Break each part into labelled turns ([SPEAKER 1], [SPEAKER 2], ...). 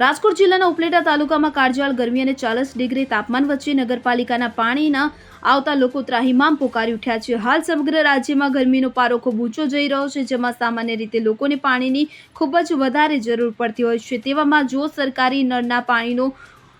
[SPEAKER 1] રાજકોટ જિલ્લાના ઉપલેટા તાલુકામાં કાળજાળ ગરમી અને ચાલીસ ડિગ્રી તાપમાન વચ્ચે નગરપાલિકાના પાણીના આવતા લોકો ત્રાહિમામ પોકારી ઉઠ્યા છે. હાલ સમગ્ર રાજ્યમાં ગરમીનો પારો ખૂબ ઊંચો જઈ રહ્યો છે, જેમાં સામાન્ય રીતે લોકોને પાણીની ખૂબ જ વધારે જરૂર પડતી હોય છે. તેવામાં જો સરકારી નળના પાણીનો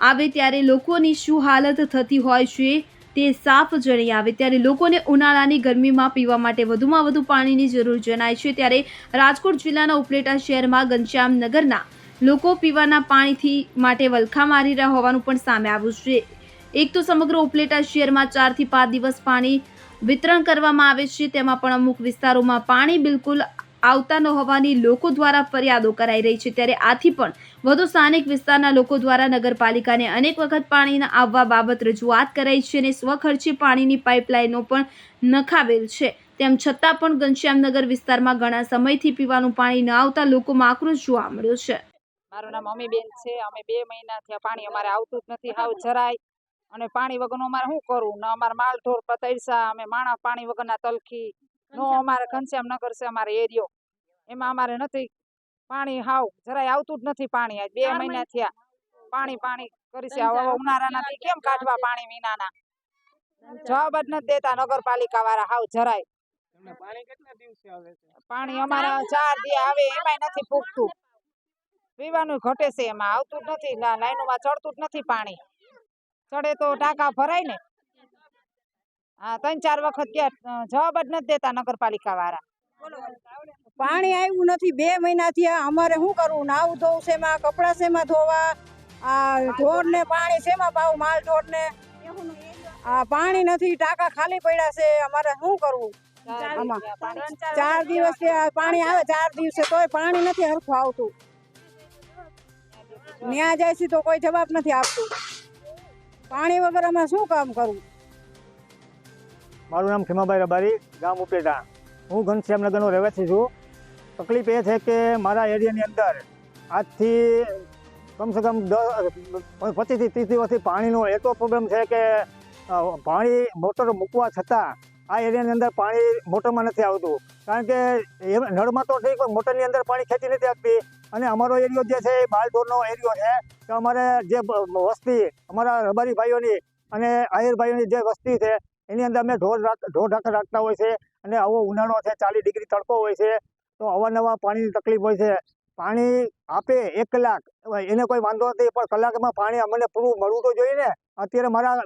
[SPEAKER 1] આવે ત્યારે લોકોની શું હાલત થતી હોય છે તે સાફ જણી આવે. ત્યારે લોકોને ઉનાળાની ગરમીમાં પીવા માટે વધુમાં વધુ પાણીની જરૂર જણાય છે. ત્યારે રાજકોટ જિલ્લાના ઉપલેટા શહેરમાં ઘનશ્યામ નગરના લોકો પીવાના પાણીથી માટે વલખા મારી રહ્યા હોવાનું પણ સામે આવ્યું છે. એક તો સમગ્ર ઉપલેટા શહેરમાં ચારથી પાંચ દિવસ પાણી વિતરણ કરવામાં આવે છે. તેમાં પણ અમુક વિસ્તારોમાં પાણી બિલકુલ આવતા ન હોવાની લોકો દ્વારા ફરિયાદો કરાઈ રહી છે. ત્યારે આથી પણ વધુ સ્થાનિક વિસ્તારના લોકો દ્વારા નગરપાલિકાને અનેક વખત પાણીના આવવા બાબત રજૂઆત કરાઈ છે અને સ્વખર્ચે પાણીની પાઇપલાઇનો પણ નખાવેલ છે. તેમ છતાં પણ ઘનશ્યામનગર વિસ્તારમાં ઘણા સમયથી પીવાનું પાણી ન આવતા લોકોમાં આક્રોશ જોવા મળ્યો છે.
[SPEAKER 2] મારું નામ અમીબેન છે. અમે બે મહિના થયા પાણી અમારે આવતું જ નથી. હાવ જરાય. અને પાણી વગરનું અમારે શું કરવું? ને અમારે માલઢોર પતૈસા અમે માણા પાણી વગરના તલખી. નો અમારે ઘનશ્યામ નગર છે અમારે એરિયો. એમાં અમારે નથી. પાણી હાવ જરાય આવતું જ નથી પાણી. આજ બે મહિના થયા પાણી પાણી કરી છે. હવે ઉનાળાના કેમ કાઢવા પાણી વિનાના? જવાબ જ નથી દેતા નગરપાલિકા વાળા હાવ જરાય.
[SPEAKER 3] પાણી કેટલા દિવસે આવે છે?
[SPEAKER 2] પાણી અમારા ચાર દી આવે એમાંય નથી પૂગતું. પીવાનું ઘટે છે એમાં આવતું જ નથી લાઈનોમાં ચડતું જ નથી પાણી. ચડે તો ટાંકા ભરાય ને. હા ત્રણ ચાર વખત ગયા જવાબ જ નથી દેતા નગરપાલિકા વાળા.
[SPEAKER 4] પાણી આવ્યું નથી બે મહિનાથી અમારે શું કરવું? નાવું ધોવું શેમાં કપડાં શેમાં ધોવા? આ ઢોર ને પાણી શેમાં પાવું માલ ઢોર ને? આ પાણી નથી ટાંકા ખાલી પડ્યા છે અમારે શું કરવું?
[SPEAKER 2] ચાર
[SPEAKER 4] દિવસ પાણી આવે ચાર દિવસે તોય પાણી નથી હરખું આવતું. ન્યા જાય છે તો કોઈ જવાબ નથી આપતું. પાણી વગર અમે શું કામ કરવું
[SPEAKER 3] મારું નામ ખીમાભાઈ રબારી, ગામ ઉપેટા. હું ઘનશ્યામનગરનો રહેવાસી છું. તકલીફ એ છે કે મારા એરિયાની અંદર આજથી કમસે કમ દસ, પચીસથી ત્રીસ દિવસથી પાણીનો એટલો પ્રોબ્લેમ છે કે પાણી મોટર મૂકવા છતાં આ એરિયાની અંદર પાણી મોટરમાં નથી આવતું. કારણ કે નળમાં તો ઠીક, પણ મોટરની અંદર પાણી ખેંચી નથી આપતી અને અમારો એરિયો જે છે એ બાલઢોરનો એરિયો છે, તો અમારે જે વસ્તી, અમારા રબારી ભાઈઓની અને આહિર ભાઈઓની જે વસ્તી છે, એની અંદર અમે ઢોર ઢોર ઢાંકર રાખતા હોય છે અને આવો ઉનાળો છે, ચાલીસ ડિગ્રી તડકો હોય છે, તો અવારનવાર પાણીની તકલીફ હોય છે. પાણી આપે એક કલાક એને કોઈ વાંધો નથી, પણ કલાકમાં પાણી અમને પૂરું મળવું તો જોઈએ ને. અત્યારે મારા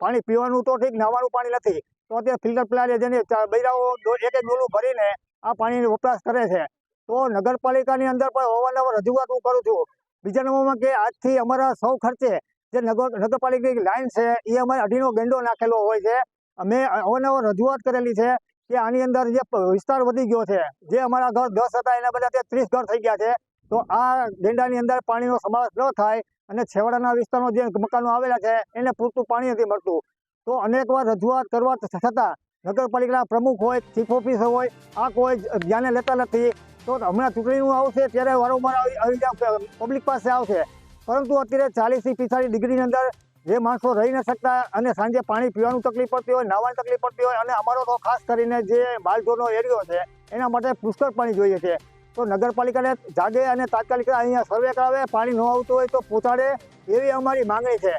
[SPEAKER 3] પાણી પીવાનું તો ઠીક નાવાનું પાણી નથી, તો અત્યારે ફિલ્ટર પ્લાન્ટ જેને બૈરાઓ એક એક ડોલું ભરીને આ પાણીનો વપરાશ કરે છે. તો નગરપાલિકાની અંદર પણ અવારનવાર રજૂઆત હું કરું છું. બીજા નંબરમાં કે આજથી અમારા સૌ ખર્ચે જે નગર, નગરપાલિકાની લાઈન છે, એ અમારે અઢીનો ગેંડો નાખેલો હોય છે. અમે અવારનવાર રજૂઆત કરેલી છે કે આની અંદર જે વિસ્તાર વધી ગયો છે, જે અમારા ઘર દસ હતા, એના બધા ત્યાં ત્રીસ ઘર થઈ ગયા છે. તો આ ગેંડાની અંદર પાણીનો સમાવેશ ન થાય અને છેવાડાના વિસ્તારમાં જે મકાનો આવેલા છે, એને પૂરતું પાણી નથી મળતું. તો અનેકવાર રજૂઆત કરવા છતાં નગરપાલિકાના પ્રમુખ હોય, ચીફ ઓફિસર હોય, આ કોઈ ધ્યાને લેતા નથી. તો હમણાં ચૂંટણીનું આવશે ત્યારે વારંવાર આવી પબ્લિક પાસે આવશે. પરંતુ અત્યારે ચાલીસથી પિસ્તાળીસ ડિગ્રીની અંદર જે માણસો રહી ન શકતા અને સાંજે પાણી પીવાનું તકલીફ પડતી હોય, નાહવાની તકલીફ પડતી હોય અને અમારો તો ખાસ કરીને જે બાલજોનો એરિયો છે, એના માટે પુષ્કળ પાણી જોઈએ છે. તો નગરપાલિકાને જાગે અને તાત્કાલિક અહીંયા સર્વે કરાવે, પાણી ન આવતું હોય તો પહોંચાડે એવી અમારી માંગણી છે.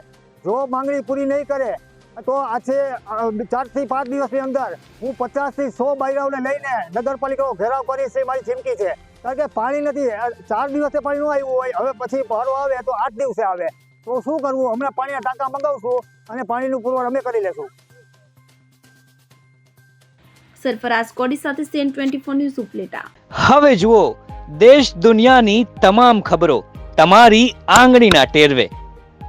[SPEAKER 3] જો માંગણી પૂરી નહીં કરે તો આજે ચાર ચારથી પાંચ દિવસની અંદર હું પચાસથી સો બાયરાઓને લઈને નગરપાલિકાનો ઘેરાવ કરીશ એ મારી ચીમકી છે. કારણ કે પાણી નથી ચાર દિવસે પાણી ન આવ્યું હોય હવે પછી ભારો આવે તો આઠ દિવસે આવે. તો શું કરવું? હમણાં પાણીના ટાંકા મંગાવશું અને પાણીનું પુરવઠ અમે કરી લેશું.
[SPEAKER 1] સરફરાઝ કોડી સાથે CN twenty four news Upleta.
[SPEAKER 5] હવે જુઓ દેશ દુનિયાની તમામ ખબરો તમારી આંગળીના ટેરવે.